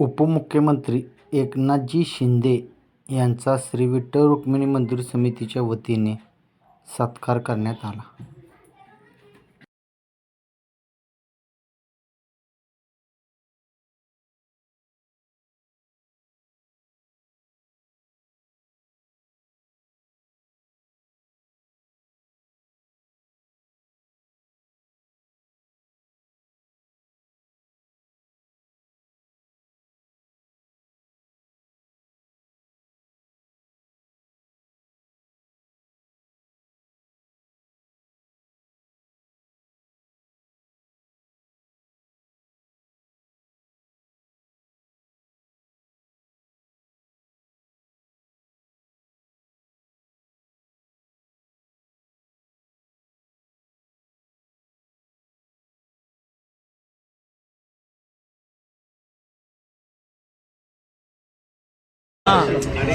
उपमुख्यमंत्री एकनाथजी शिंदे यांचा श्री विठ्ठल रुक्मिणी मंदिर समितीच्या वतीने सत्कार करण्यात आला.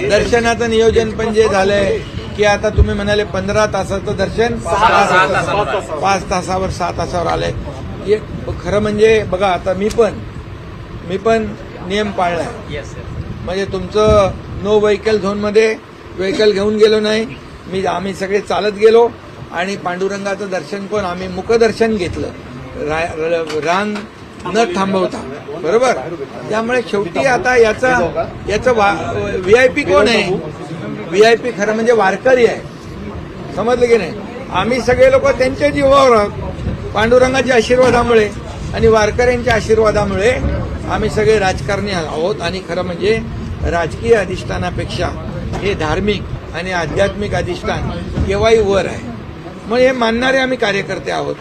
दर्शनाचं नियोजन पण जे झालंय की आता तुम्ही म्हणाले पंधरा तासाचं दर्शन पाच तासावर सहा तासावर आलंय. हे खरं म्हणजे बघा आता मी पण मी पण नियम पाळलाय. म्हणजे तुमचं नो व्हेकल झोनमध्ये व्हेकल घेऊन गेलो नाही. मी आम्ही सगळे चालत गेलो आणि पांडुरंगाचं दर्शन पण आम्ही मुखदर्शन घेतलं. रा- र- रांग न थांबवता. बरोबर? त्यामुळे शेवटी आता याचा याचं व्ही आय पी कोण आहे? व्ही आय पी खरं म्हणजे वारकरी आहे. समजलं की नाही? आम्ही सगळे लोक त्यांच्या जीवावर आहोत. पांडुरंगाच्या आशीर्वादामुळे आणि वारकऱ्यांच्या आशीर्वादामुळे आम्ही सगळे राजकारणी आहोत आणि खरं म्हणजे राजकीय अधिष्ठानापेक्षा हे धार्मिक आणि आध्यात्मिक अधिष्ठान केव्हाही वर आहे. मग हे मानणारे आम्ही कार्यकर्ते आहोत.